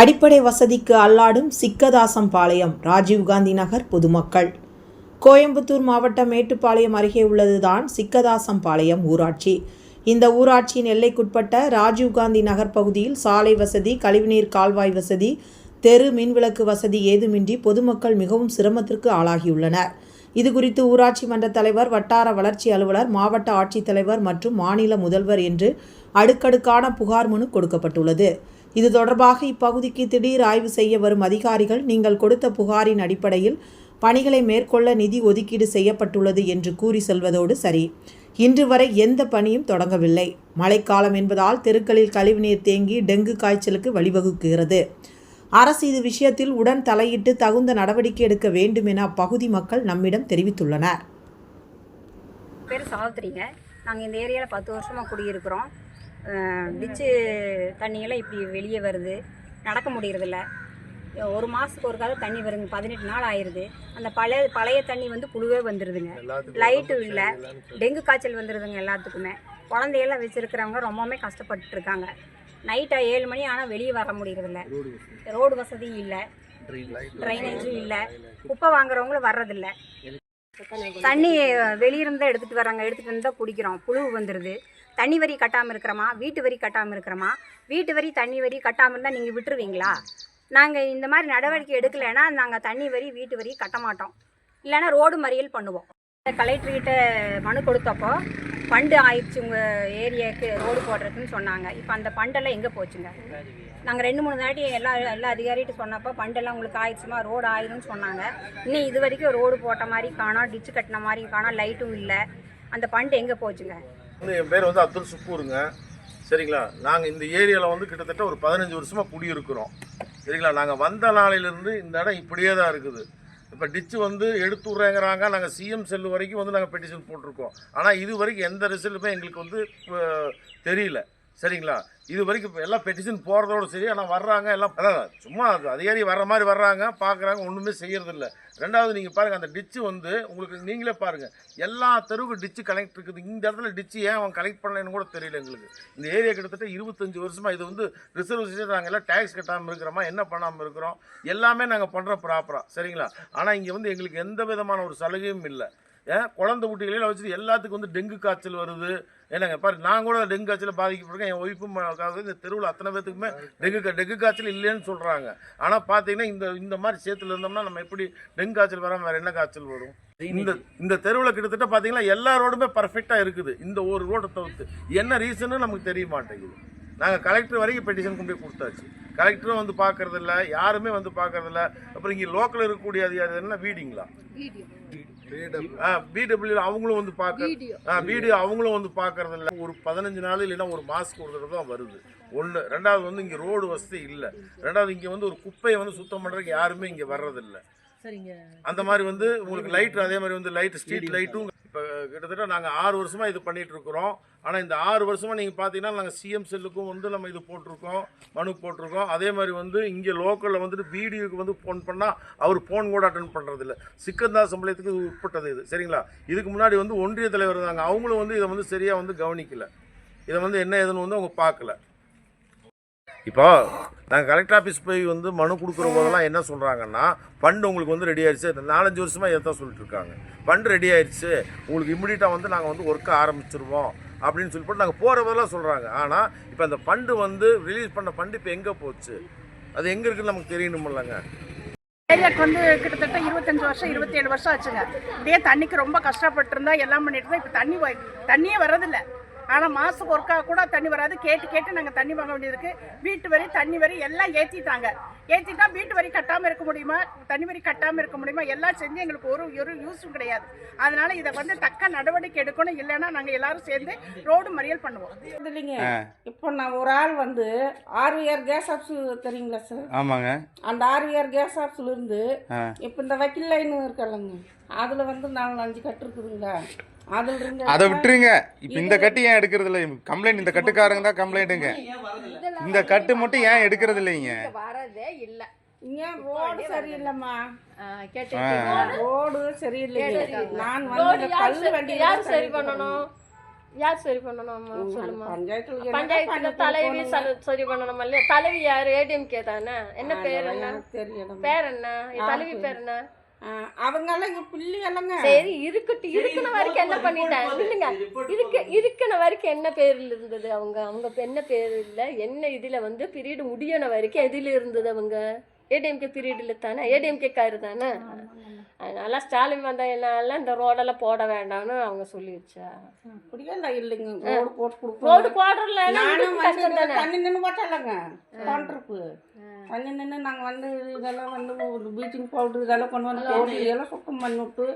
அடிப்படை வசதிக்கு அல்லாடும் சிக்கதாசம்பாளையம் ராஜீவ்காந்தி நகர் பொதுமக்கள். கோயம்புத்தூர் மாவட்டம் மேட்டுப்பாளையம் அருகே உள்ளதுதான் சிக்கதாசம்பாளையம் ஊராட்சி. இந்த ஊராட்சியின் எல்லைக்குட்பட்ட ராஜீவ்காந்தி நகர் பகுதியில் சாலை வசதி கழிவுநீர் கால்வாய் வசதி தெரு மின்விளக்கு வசதி ஏதுமின்றி பொதுமக்கள் மிகவும் சிரமத்திற்கு ஆளாகியுள்ளனர். இது குறித்து ஊராட்சி மன்ற தலைவர் வட்டார வளர்ச்சி அலுவலர் மாவட்ட ஆட்சித்தலைவர் மற்றும் மாநில முதல்வர் என்று அடுக்கடுக்கான புகார் மனு கொடுக்கப்பட்டுள்ளது. இது தொடர்பாக இப்பகுதிக்கு திடீர் ஆய்வு செய்ய வரும் அதிகாரிகள் நீங்கள் கொடுத்த புகாரின் அடிப்படையில் பணிகளை மேற்கொள்ள நிதி ஒதுக்கீடு செய்யப்பட்டுள்ளது என்று கூறி செல்வதோடு சரி. இன்று வரை எந்த பணியும் தொடங்கவில்லை. மழைக்காலம் என்பதால் தெருக்களில் கழிவுநீர் தேங்கி டெங்கு காய்ச்சலுக்கு வழிவகுக்கிறது. அரசு இது விஷயத்தில் உடன் தலையிட்டு தகுந்த நடவடிக்கை எடுக்க வேண்டும் என அப்பகுதி மக்கள் நம்மிடம் தெரிவித்துள்ளனர். பேர் சாவித்திரிங்க. நாங்கள் இந்த ஏரியாவில் பத்து வருஷமாக குடியிருக்கிறோம். டிச்சு தண்ணியெல்லாம் இப்படி வெளியே வருது. நடக்க முடியறதில்ல. ஒரு மாதத்துக்கு ஒரு காலம் தண்ணி வருங்க பதினெட்டு நாள் ஆயிடுது அந்த பழைய பழைய தண்ணி வந்து புழுவே வந்துடுதுங்க லைட்டும் இல்லை. டெங்கு காய்ச்சல் வந்துடுதுங்க எல்லாத்துக்குமே. குழந்தையெல்லாம் வச்சுருக்கிறவங்க ரொம்பவுமே கஷ்டப்பட்டு இருக்காங்க நைட்டாக ஏழு மணி ஆனால் வெளியே வர முடியறதில்ல. ரோடு வசதி. இல்லை. ட்ரைனேஜும் இல்லை. குப்பை வாங்குறவங்களும் வர்றதில்ல. தண்ணி வெளியிருந்து எடுத்துகிட்டு வராங்க. எடுத்துகிட்டு வந்து தான் குடிக்கிறோம். புழு வந்துடுது தண்ணி வரி கட்டாமல் இருக்கிறோமா? வீட்டு வரி கட்டாமல் இருக்கிறோமா? வீட்டு வரி தண்ணி வரி கட்டாமல் இருந்தால் நீங்கள் விட்டுருவீங்களா? நாங்கள் இந்த மாதிரி நடவடிக்கை எடுக்கலைன்னா நாங்கள் தண்ணி வரி வீட்டு வரி கட்ட மாட்டோம். இல்லைன்னா ரோடு மறியல் பண்ணுவோம். கலெக்டர்கிட்ட மனு கொடுத்தப்போ ஃபண்டு ஆயிடுச்சு உங்கள் ஏரியாவுக்கு ரோடு போடுறதுன்னு சொன்னாங்க. இப்போ அந்த ஃபண்டெல்லாம் எங்கே போச்சுங்க? நாங்கள் ரெண்டு மூணு தாட்டி எல்லா எல்லா அதிகாரிகிட்ட சொன்னப்போ ஃபண்டெல்லாம் உங்களுக்கு ஆயிடுச்சுமா ரோடு ஆயிரும்னு சொன்னாங்க. இன்னும் இது வரைக்கும் ரோடு போட்ட மாதிரி காணோம் டிச்சு கட்டின மாதிரி காணோம் லைட்டும் இல்லை. அந்த ஃபண்டு எங்கே போச்சுங்க? என் பேர் வந்து அப்துல் சுக்கூருங்க. சரிங்களா? நாங்கள் இந்த ஏரியாவில் வந்து கிட்டத்தட்ட ஒரு பதினஞ்சு வருஷமாக குடியிருக்கிறோம். சரிங்களா? நாங்கள் வந்த நாளிலிருந்து இந்த இடம் இப்படியே தான் இருக்குது. இப்போ டிச்சு வந்து எடுத்து விட்றேங்கிறாங்க நாங்கள் சிஎம் செல்லு வரைக்கும் வந்து நாங்கள் பெட்டிஷன் போட்டிருக்கோம். ஆனால் இது வரைக்கும் எந்த ரிசல்ட்டுமே எங்களுக்கு வந்து தெரியல. சரிங்களா? இது வரைக்கும் இப்போ எல்லாம் பெட்டிஷன் போகிறதோட சரி ஆனால் வர்றாங்க எல்லாம் அதான் சும்மா அது அதிகாரி வர்ற மாதிரி வர்றாங்க பார்க்குறாங்க ஒன்றுமே செய்யறதில்ல. ரெண்டாவது நீங்கள் பாருங்கள் அந்த டிச்சு வந்து உங்களுக்கு நீங்களே பாருங்கள் எல்லா தெருவுக்கு டிச்சு கலெக்ட் இருக்குது. இந்த இடத்துல டிச்சு ஏன் அவன் கலெக்ட் பண்ணலன்னு கூட தெரியல எங்களுக்கு. இந்த ஏரியா கிட்டத்தட்ட இருபத்தஞ்சி வருஷமாக இது வந்து ரிசர்வ் நாங்கள் எல்லாம் டேக்ஸ் கட்டாமல் இருக்கிறோமா என்ன பண்ணாமல் இருக்கிறோம்? எல்லாமே நாங்கள் பண்ணுறோம் ப்ராப்பராக சரிங்களா? ஆனால் இங்கே வந்து எங்களுக்கு எந்த விதமான ஒரு சலுகையும் இல்லை. ஏன் குழந்தை குட்டிகளையும் வச்சுட்டு எல்லாத்துக்கும் வந்து டெங்கு காய்ச்சல் வருது. என்னங்க பாரு நான் கூட டெங்கு காய்ச்சல் பாதிக்கப்பட்டிருக்கேன். என் ஒய்ஃபும் இந்த தெருவில் அத்தனை பேத்துக்குமே டெங்கு டெங்கு காய்ச்சல் இல்லைன்னு சொல்கிறாங்க ஆனால் பார்த்தீங்கன்னா இந்த இந்த மாதிரி சேத்துல இருந்தோம்னா நம்ம எப்படி டெங்கு காய்ச்சல் வராமல் வேறு என்ன காய்ச்சல் வரும்? இந்த இந்த தெருவில் கிட்டத்தட்ட பார்த்தீங்கன்னா எல்லா ரோடுமே பர்ஃபெக்டாக இருக்குது. இந்த ஒரு ரோடை தவிர்த்து. என்ன ரீசன்னு நமக்கு தெரிய மாட்டேங்குது. நாங்கள் கலெக்டர் வரைக்கும் பெட்டிஷன் கொண்டு போய் கொடுத்தாச்சு. கலெக்டரும் வந்து பார்க்கறதில்ல யாருமே வந்து பார்க்கறதில்ல அப்புறம் இங்கே லோக்கல் இருக்கக்கூடிய அதிகாரி என்ன வீடிங்களா? பிடபிள்யூ அவங்களும் வந்து பார்க்க வீடியோ. அவங்களும் வந்து பார்க்கறது இல்ல ஒரு பதினஞ்சு நாள் இல்லைன்னா ஒரு மாசத்துக்கு ஒரு தடவை தான் வருது. ஒன்று ரெண்டாவது வந்து இங்கே ரோடு வசதி இல்லை. ரெண்டாவது இங்கே வந்து ஒரு குப்பையை வந்து சுத்தம் பண்ணுறதுக்கு யாருமே இங்கே வர்றதில்ல. சரிங்க. அந்த மாதிரி வந்து உங்களுக்கு லைட் அதே மாதிரி வந்து லைட் ஸ்ட்ரீட் லைட்டும் இப்போ கிட்டத்தட்ட நாங்கள் ஆறு வருஷமாக இது பண்ணிகிட்ருக்குறோம் இருக்கிறோம். ஆனால் இந்த ஆறு வருஷமாக நீங்கள் பார்த்தீங்கன்னா நாங்கள் சிஎம் செல்லுக்கும் வந்து நம்ம இது போட்டிருக்கோம் மனு போட்டிருக்கோம். அதே மாதிரி வந்து இங்கே லோக்கலில் வந்துட்டு பிடிஓக்கு வந்து ஃபோன் பண்ணால் அவர் ஃபோன் கூட அட்டன் பண்ணுறதில்ல சிக்கந்தா சம்பளத்துக்கு இது உட்பட்டது இது. சரிங்களா? இதுக்கு முன்னாடி வந்து ஒன்றிய தலைவர் இருந்தாங்க. அவங்களும் வந்து இதை வந்து சரியாக வந்து கவனிக்கலை. இதை வந்து என்ன ஏதுன்னு வந்து அவங்க பார்க்கல இப்போ நாங்கள் கலெக்டர் ஆஃபீஸ் போய் வந்து மனு கொடுக்குற போதெல்லாம் என்ன சொல்கிறாங்கன்னா ஃபண்டு உங்களுக்கு வந்து ரெடி ஆயிடுச்சு. நாலஞ்சு வருஷமாக இதை தான் சொல்லிட்டு இருக்காங்க. ஃபண்டு ரெடி ஆயிடுச்சு. உங்களுக்கு இம்மிடியட்டாக வந்து நாங்கள் வந்து ஒர்க்கை ஆரம்பிச்சிருவோம் அப்படின்னு சொல்லி போட்டு நாங்கள் போகிற போதெல்லாம் சொல்கிறாங்க ஆனால் இப்போ அந்த ஃபண்டு வந்து ரிலீஸ் பண்ண ஃபண்டு இப்போ எங்கே போச்சு? அது எங்கே இருக்குன்னு நமக்கு தெரியணுமில்லங்க. ஏரியாவுக்கு வந்து கிட்டத்தட்ட இருபத்தஞ்சு வருஷம் இருபத்தேழு வருஷம் ஆச்சுங்க. இதே தண்ணிக்கு ரொம்ப கஷ்டப்பட்டு இருந்தா எல்லாம் பண்ணிட்டு இருந்தா இப்போ தண்ணி தண்ணியே வர்றதில்லை. ஆனால் மாதத்துக்கு ஒருக்கா கூட தண்ணி வராது. கேட்டு கேட்டு நாங்கள் தண்ணி வாங்க வேண்டியதுக்கு வீட்டு வரி தண்ணி வரி எல்லாம் ஏற்றிட்டாங்க ஏற்றிட்டா வீட்டு வரி கட்டாமல் இருக்க முடியுமா? தண்ணி வரி கட்டாமல் இருக்க முடியுமா? எல்லாம் செஞ்சு எங்களுக்கு ஒரு ஒரு யூஸும் கிடையாது. அதனால இதை வந்து தக்க நடவடிக்கை எடுக்கணும். இல்லைன்னா நாங்கள் எல்லாரும் சேர்ந்து ரோடு மறியல் பண்ணுவோம். இல்லைங்க. இப்போ நான் ஒரு ஆள் வந்து ஆர்விஆர் கேஸ் ஆப்ஸ் தெரியுங்களா சார் ஆமாங்க. அந்த ஆர்விஆர் கேஸ் ஆப்ஸ்ல இருந்து ஆ. இப்போ இந்த வக்கீல் லைன் இருக்கலங்க அதுல வந்து நாலு அஞ்சு கட்டு இருக்குதுங்களா? அதை விட்டுருங்க. இப்போ இந்த கட்டு ஏன் எடுக்கிறது இல்லை கம்ப்ளைண்ட் இந்த கட்டுக்காரங்க தான் கம்ப்ளைண்ட்டுங்க இந்த கட்டு மட்டும் ஏன் எடுக்கிறது இல்லைங்க வரதே இல்லை. இங்க ரோடு சரியில்லைம்மா. ரோடு சரியில்லைங்க நான் வந்து யார் கல் சரி- வண்டி யார் சரி பண்ணணும்? யார் சரி பண்ணணும்மா? சொல்லுமா. பஞ்சாயத்துல தலைவி? சரி- பண்ணணுமா இல்லையா? தலைவி யாரு? ஏடிஎம்கே தானே? என்ன பேர் என்ன? பேர் என்ன? தலைவி பேரு? பேர் என்ன? அவங்க எல்லாம் இங்க பிள்ளை எல்லாங்க சரி இருக்கட்டும். இருக்கிற வரைக்கும் என்ன பண்ணிட்டேன்? இல்லைங்க. இருக்க இருக்கிற வரைக்கும் என்ன பேர்ல இருந்தது அவங்க? அவங்க என்ன பேர் இல்ல? என்ன இதுல வந்து பீரியட் முடியன வரைக்கும் எதுல இருந்தது அவங்க? ஏடிஎம்கே பீரியட்ல தானே? ஏடிஎம்கே காரு தானே? அதனால ஸ்டாலின் வந்ததுனால இந்த ரோடெல்லாம் போட வேண்டாம்னு அவங்க சொல்லிடுச்சா அப்படியெல்லாம் இல்லைங்க. ரோடு போட்டு கொடுக்கணும். ரோடு போடுறதுல நானும் தண்ணி நின்று போட்டாலங்க தோன்றப்பு நின்று நாங்கள் வந்து இதெல்லாம் வந்து ப்ளீச்சிங் பவுடர் இதெல்லாம் கொண்டு வந்து போட்டு இதெல்லாம் சுத்தம் பண்ணி விட்டு